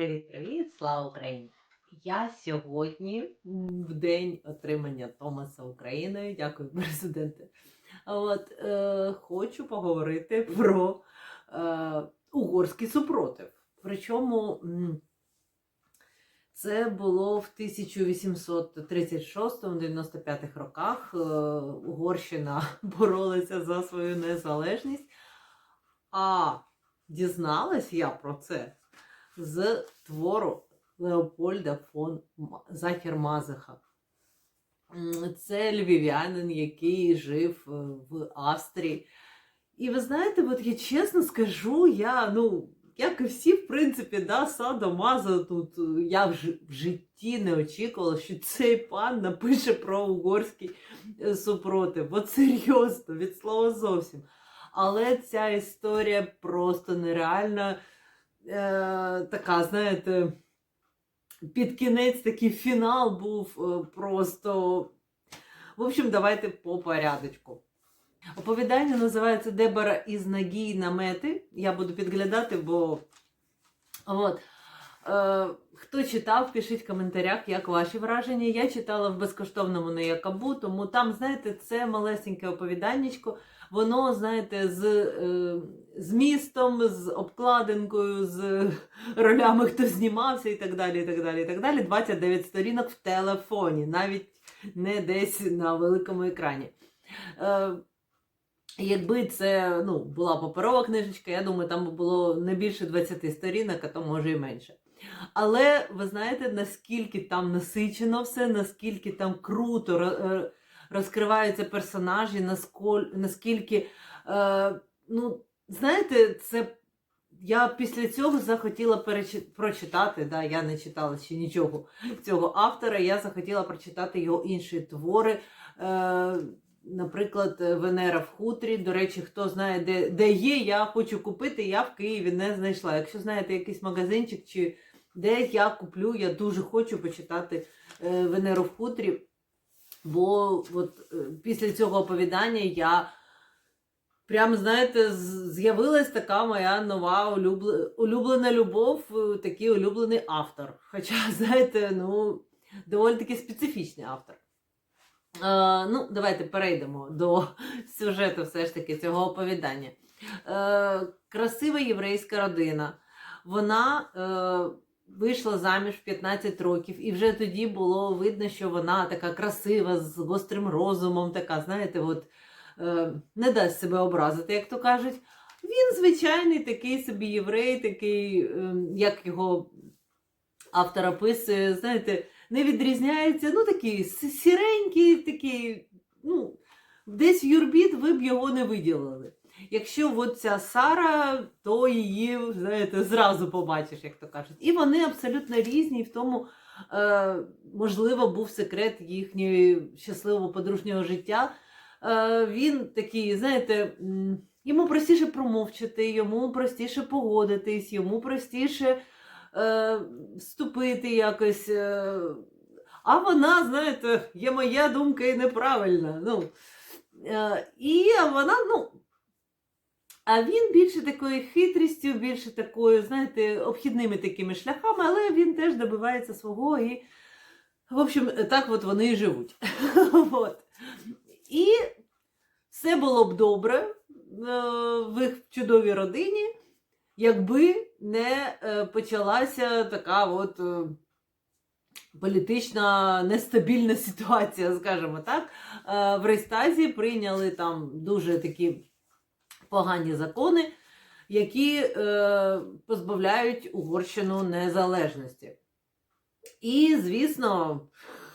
Привіт-привіт, слава Україні! Я сьогодні в день отримання Томаса Україною, дякую, президенте. От, е, хочу поговорити про е, угорський супротив. Причому це було в 1836-95 роках. Е, Угорщина боролася за свою незалежність. А дізналась я про це з твору Леопольда фон Захер-Мазеха. Це львів'янин, який жив е, в Австрії. І ви знаєте, от я чесно скажу, я, ну, як і всі, в принципі, да, Садо Мазо, тут е, я в, в житті не очікувала, що цей пан напише про угорський е, супротив. От серйозно, від слова зовсім. Але ця історія просто нереальна. Е, така, знаєте, під кінець такий фінал був е, просто. В общем, давайте по порядочку. Оповідання називається Дебора із Нагі намети. Я буду підглядати, бо. От. Е, хто читав, пишіть в коментарях, як ваші враження. Я читала в безкоштовному на Якабу, тому там, знаєте, це малесеньке оповіданнячко. Воно, знаєте, з е, змістом, з обкладинкою, з ролями, хто знімався і так далі. і так далі, і так далі. 29 сторінок в телефоні, навіть не десь на великому екрані. Е, Якби це ну, була паперова книжечка, я думаю, там було не більше 20 сторінок, а то може і менше. Але ви знаєте, наскільки там насичено все, наскільки там круто е, розкриваються персонажі, насколь- наскільки, е, ну, знаєте, це я після цього захотіла перечи- прочитати, да, я не читала ще нічого цього автора, я захотіла прочитати його інші твори. Е, Наприклад, Венера в хутрі. До речі, хто знає, де, де є, я хочу купити, я в Києві не знайшла. Якщо знаєте якийсь магазинчик чи де я куплю, я дуже хочу почитати е, Венеру в хутрі. Бо от, е, після цього оповідання я прям, знаєте, з'явилась така моя нова улюблена любов, е, такий улюблений автор. Хоча, знаєте, ну, доволі таки специфічний автор. Е, ну, давайте перейдемо до сюжету все ж таки цього оповідання. Е, красива єврейська родина. Вона е, вийшла заміж в 15 років, і вже тоді було видно, що вона така красива, з гострим розумом, така, знаєте, от, е, не дасть себе образити, як то кажуть. Він звичайний такий собі єврей, такий, е, як його автор описує, знаєте, не відрізняється, ну такий сіренький, такий, ну, десь в юрбіт ви б його не виділили. Якщо от ця Сара, то її, знаєте, зразу побачиш, як то кажуть. І вони абсолютно різні, і в тому, е, можливо, був секрет їхнього щасливого подружнього життя. Е, він такий, знаєте, йому простіше промовчати, йому простіше погодитись, йому простіше е, вступити якось. Е, а вона, знаєте, є моя думка і неправильна. Ну, е, і вона, ну. А він більше такою хитрістю, більше такою, знаєте, обхідними такими шляхами, але він теж добивається свого і, в общем, так от вони і живуть. от. І все було б добре е, в їх чудовій родині, якби не е, почалася така от е, політична нестабільна ситуація, скажімо так. В Рейстазі прийняли там дуже такі погані закони, які е, позбавляють Угорщину незалежності. І, звісно,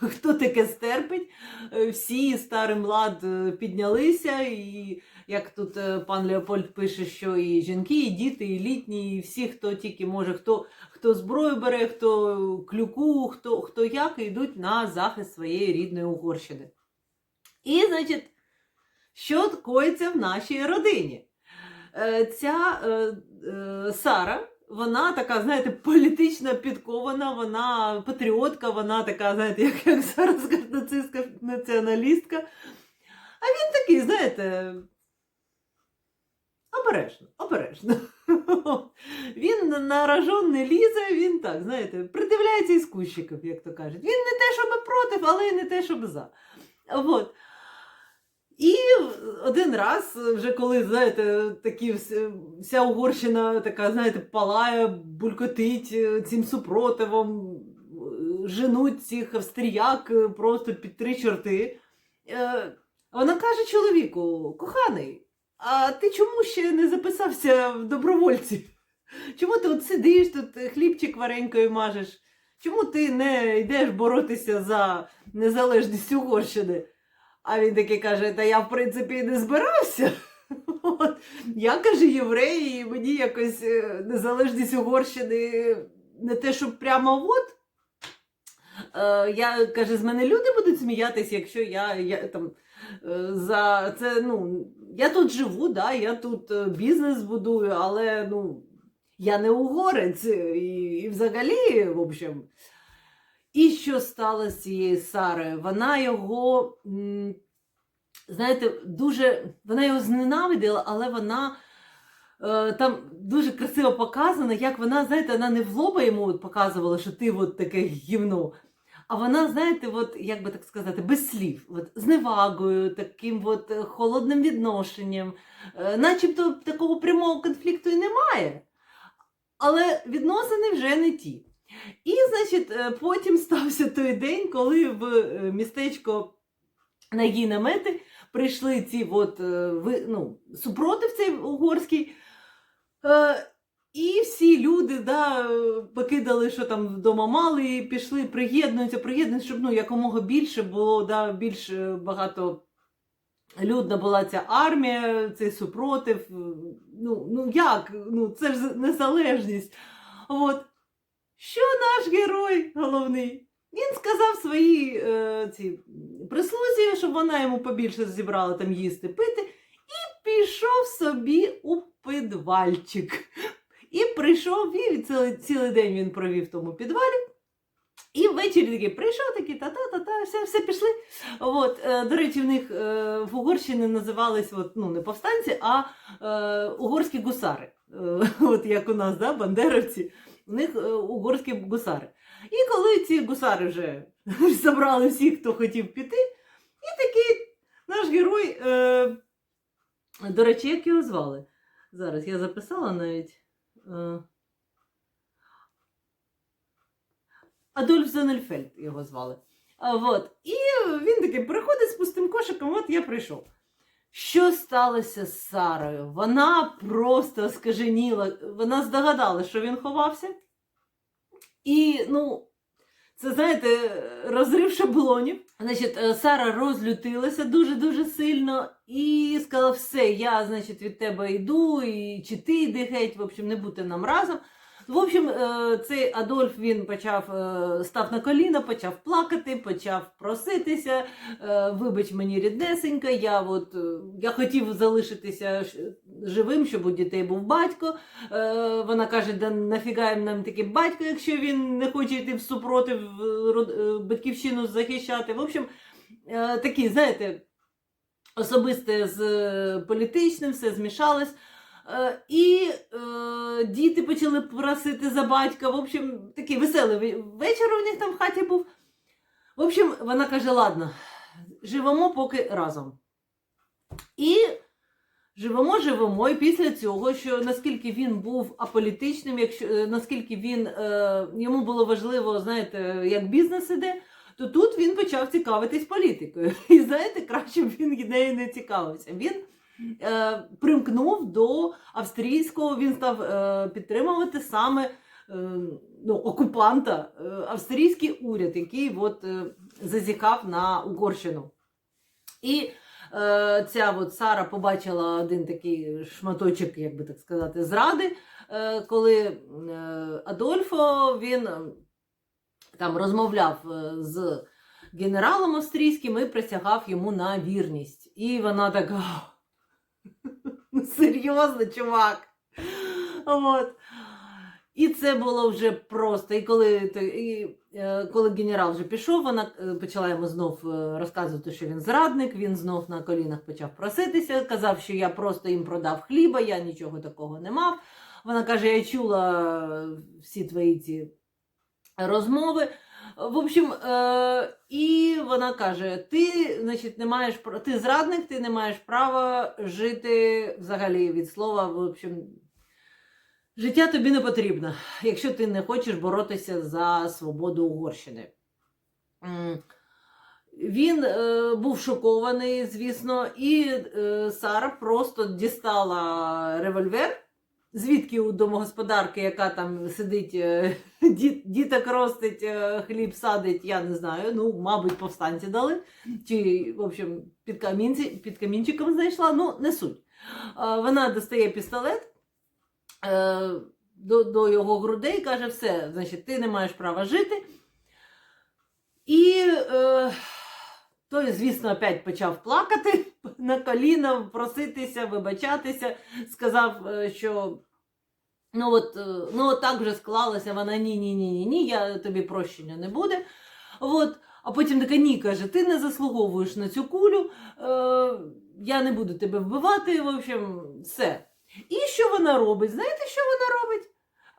хто таке стерпить, е, всі старий млад е, піднялися, і як тут е, пан Леопольд пише, що і жінки, і діти, і літні, і всі, хто тільки може, хто, хто зброю бере, хто клюку, хто, хто як, йдуть на захист своєї рідної Угорщини. І, значить, що коїться в нашій родині? Е, Ця е, е, Сара, вона така, знаєте, політично підкована, вона патріотка, вона така, знаєте, як, як зараз нацистська націоналістка. А він такий, знаєте, обережно, обережно. Він на рожон не лізе, він так, знаєте, придивляється із кущиків, як то кажуть. Він не те, щоб проти, але й не те, щоб за. От. І один раз, вже коли, знаєте, такі вся Угорщина така, знаєте, палає, булькотить е, цим супротивом, е, женуть цих австріяк е, просто під три чорти. Вона каже чоловіку: коханий, а ти чому ще не записався в добровольці? Чому ти от сидиш тут, хлібчик варенькою мажеш? Чому ти не йдеш боротися за незалежність Угорщини? А він таки каже: Та я, в принципі, не збирався. От. Я каже, єврей, і мені якось е, незалежність Угорщини не те, щоб прямо от. Е, я каже, з мене люди будуть сміятися, якщо я, я там е, за це, ну, я тут живу, да, я тут бізнес будую, але ну, я не угорець. І, і взагалі, в общем. І що сталося з цією Сарою? Вона його, знаєте, дуже, вона його зненавиділа, але вона е, там дуже красиво показано, як вона, знаєте, вона не в лоба йому показувала, що ти от таке гівно. А вона, знаєте, от, як би так сказати, без слів, от, з невагою, таким от е, холодним відношенням, е, начебто такого прямого конфлікту і немає. Але відносини вже не ті. І, значить, е, потім стався той день, коли в е, містечко на її намети прийшли ці от, е, ну, супротив цей угорський. І всі люди да, покидали, що там вдома мали, і пішли, приєднуються, приєднуються, щоб ну, якомога більше було, да, більш багато людна була ця армія, цей супротив. Ну, ну як? Ну, це ж незалежність. От. Що наш герой головний? Він сказав своїй е, прислузі, щоб вона йому побільше зібрала там їсти, пити, і пішов собі у підвальчик. І прийшов, і цілий, цілий день він провів в тому підвалі. І ввечері такий прийшов, такий та-та-та-та, все, все пішли. От, е, до речі, в них е, в Угорщині називались от, ну, не повстанці, а е, угорські гусари. Е, от як у нас, да, бандеровці, у них е, угорські гусари. І коли ці гусари вже забрали всіх, хто хотів піти, і такий наш герой, е, до речі, як його звали? Зараз я записала навіть. Е, Адольф Зенельфельд його звали. А, вот. І він такий приходить з пустим кошиком, от я прийшов. Що сталося з Сарою? Вона просто скаженіла, вона здогадалася, що він ховався. І, ну, це, знаєте, розрив шаблонів. Значить, е, Сара розлютилася дуже-дуже сильно і сказала: все, я, значить, від тебе йду, і чи ти йди геть, в общем, не бути нам разом. В общем, е, цей Адольф він почав е, став на коліна, почав плакати, почав проситися. е, Вибач мені ріднесенька, я от я хотів залишитися живим, щоб у дітей був батько. Вона каже: да нафіга нам такий батько, якщо він не хоче йти в супротив батьківщину захищати. В общем, такі, знаєте, особисте з політичним, все змішалось. Е, І е, діти почали просити за батька. В общем, такий веселий вечір у них там в хаті був. В общем, вона каже: ладно, живемо поки разом. І живемо, живемо. І після цього, що наскільки він був аполітичним, якщо е, наскільки він е, йому було важливо, знаєте, як бізнес іде, то тут він почав цікавитись політикою. І знаєте, краще б він нею не цікавився. Він примкнув до австрійського, він став е, підтримувати саме е, ну, окупанта, е, австрійський уряд, який от, е, зазіхав на Угорщину. І е, ця от Сара побачила один такий шматочок, як би так сказати, зради, е, коли е, Адольфо він е, там розмовляв е, з генералом австрійським і присягав йому на вірність. І вона така. «Ну, Серйозно, чувак. От. І це було вже просто. І коли, і, е, коли генерал вже пішов, вона е, почала йому знов е, розказувати, що він зрадник, він знов на колінах почав проситися, казав, що я просто їм продав хліба, я нічого такого не мав. Вона каже: Я чула всі твої ці розмови. В общем, е, і вона каже: ти, значить, не маєш ти зрадник, ти не маєш права жити взагалі від слова. В общем, життя тобі не потрібно, якщо ти не хочеш боротися за свободу Угорщини. Він е, був шокований, звісно, і е, Сара просто дістала револьвер. Звідки у домогосподарки, яка там сидить, е, діт, діток ростить, е, хліб садить, я не знаю. Ну, мабуть, повстанці дали. Чи, в общем, під, камінці, під камінчиком знайшла, ну, не суть. Вона достає пістолет е, до, до його грудей каже: все, значить, ти не маєш права жити. І е, той, звісно, опять почав плакати на коліна, проситися, вибачатися, сказав, е, що ну от, е, ну от так вже склалося, вона ні, ні, ні, ні, я тобі прощення не буде. От. А потім така ні каже: ти не заслуговуєш на цю кулю, е, я не буду тебе вбивати. В общем, все. І що вона робить? Знаєте, що вона робить?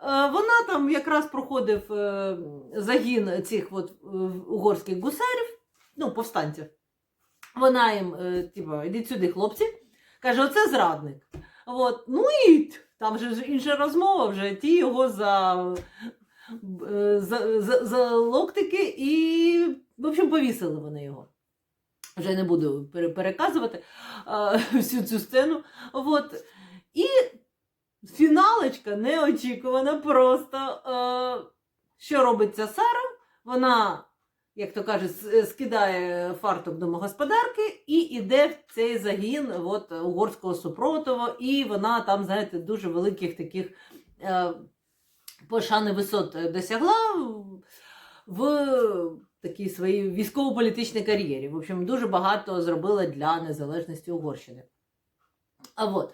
Е, Вона там якраз проходив загін цих от угорських гусарів, ну, повстанців. Вона їм, е, типу, ідіть сюди, хлопці. Каже, оце зрадник. От. Ну і там же інша розмова вже, ті його за, е, за, за, за локтики і, в общем, повісили вони його. Вже не буду переказувати а, всю цю сцену. От. І фіналочка неочікувана просто. Е, що робить ця Сара? Вона, як то кажуть, скидає фартук домогосподарки і йде в цей загін от, угорського супротиву, і вона там, знаєте, дуже великих таких е, пошани висот досягла в- в такій своїй військово-політичній кар'єрі. В общем, дуже багато зробила для незалежності Угорщини. А от.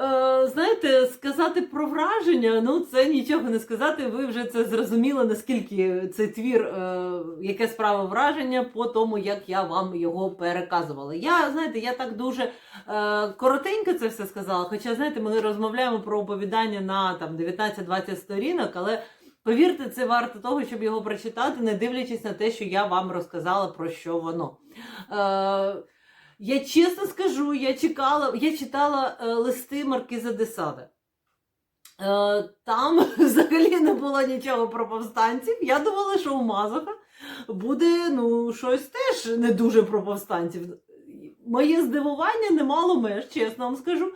Е, знаєте, сказати про враження, ну це нічого не сказати. Ви вже це зрозуміли, наскільки цей твір, е, яке справа враження по тому, як я вам його переказувала. Я, знаєте, я так дуже е, коротенько це все сказала. Хоча, знаєте, ми розмовляємо про оповідання на там 19-20 сторінок, але повірте, це варто того, щоб його прочитати, не дивлячись на те, що я вам розказала про що воно. Я чесно скажу, я чекала, я читала е, листи Маркіза де Сада. Е, там взагалі не було нічого про повстанців. Я думала, що у Мазоха буде ну, щось теж не дуже про повстанців. Моє здивування не мало меж, чесно вам скажу.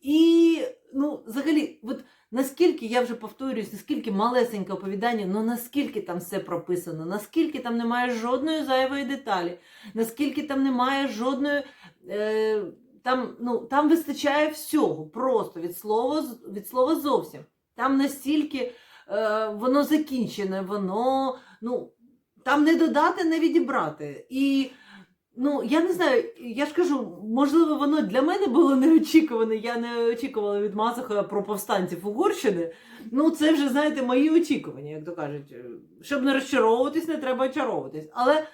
І ну, взагалі, от наскільки я вже повторююсь, наскільки малесеньке оповідання, ну наскільки там все прописано, наскільки там немає жодної зайвої деталі, наскільки там немає жодної. Е, там, ну, там вистачає всього, просто від слова, від слова зовсім. Там настільки е, воно закінчене, воно, ну, там не додати, не відібрати. І ну, я не знаю, я ж кажу, можливо, воно для мене було неочікуване. Я не очікувала від Мазаха про повстанців Угорщини. Ну, це вже, знаєте, мої очікування, як то кажуть. Щоб не розчаровуватись, не треба очаровуватись. Але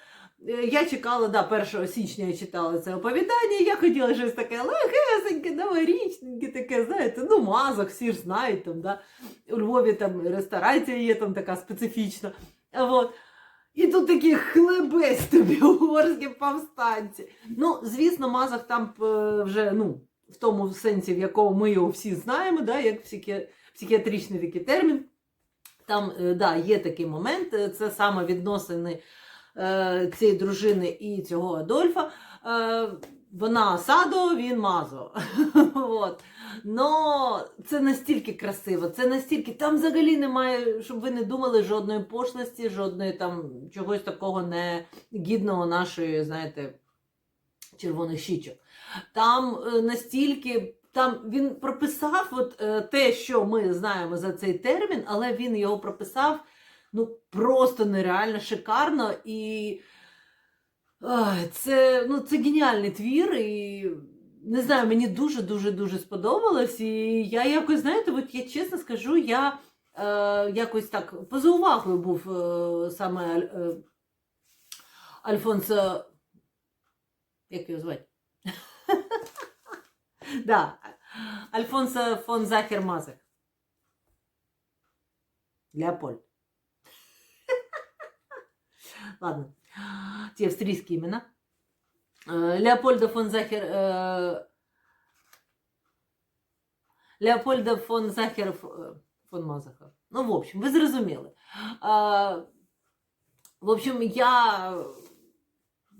е, я чекала, да, 1 січня я читала це оповідання, я хотіла щось таке легесеньке, новорічненьке, таке, знаєте, ну, мазок, всі ж знають, там, да. у Львові там ресторація є там така специфічна. Вот. І тут такі хлебець тобі угорські повстанці. Ну, звісно, Мазах там е, вже, ну, в тому сенсі, в якому ми його всі знаємо, да, як психі... психіатричний такий термін. Там, е, да, є такий момент, е, це саме відносини е, цієї дружини і цього Адольфа. Е, вона Садо, він Мазо. От. Но це настільки красиво, це настільки. Там взагалі немає, щоб ви не думали, жодної пошлості, жодної там чогось такого не гідного нашої, знаєте, червоних щічок. Там е, настільки. Там він прописав от, е, те, що ми знаємо за цей термін, але він його прописав ну, просто нереально шикарно. І це, ну, це геніальний твір. І не знаю, мені дуже-дуже дуже сподобалось. І я якось, знаєте, от я чесно скажу, я е, якось так поза увагою був е, саме е, Альфонсо. Як його звати? Да. Альфонсо фон Захер Мазек. Леопольд. Ладно. Ті австрійські імена. Е, Леопольда фон Захер. е, Леопольда фон Захер е, фон Мазахер. Ну, в общем, ви зрозуміли. В общем, я,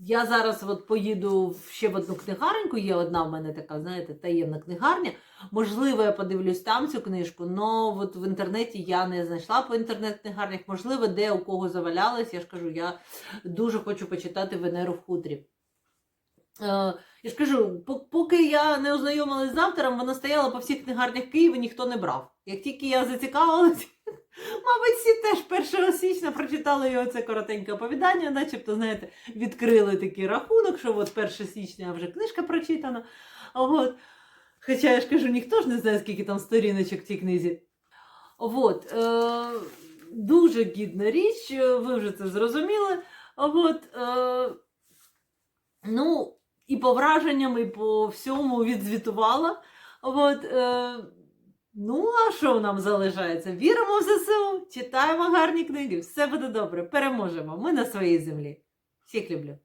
я зараз от поїду ще в одну книгареньку. Є одна в мене така, знаєте, таємна книгарня. Можливо, я подивлюсь там цю книжку, але в інтернеті я не знайшла по інтернет-книгарнях. Можливо, де у кого завалялась. Я ж кажу, я дуже хочу почитати Венеру в хутрі. Е, я ж кажу, поки я не ознайомилась з автором, вона стояла по всіх книгарнях Києва, ніхто не брав. Як тільки я зацікавилась, мабуть, всі теж 1 січня прочитали його це коротеньке оповідання, начебто, знаєте, відкрили такий рахунок, що от 1 січня вже книжка прочитана. От. Хоча я ж кажу, ніхто ж не знає, скільки там сторіночок в цій книзі. От. Е, дуже гідна річ, е, ви вже це зрозуміли. От, е, ну, і по враженням, і по всьому відзвітувала. От, е, ну, а що нам залишається? Віримо в ЗСУ, читаємо гарні книги, все буде добре, переможемо. Ми на своїй землі. Всіх люблю.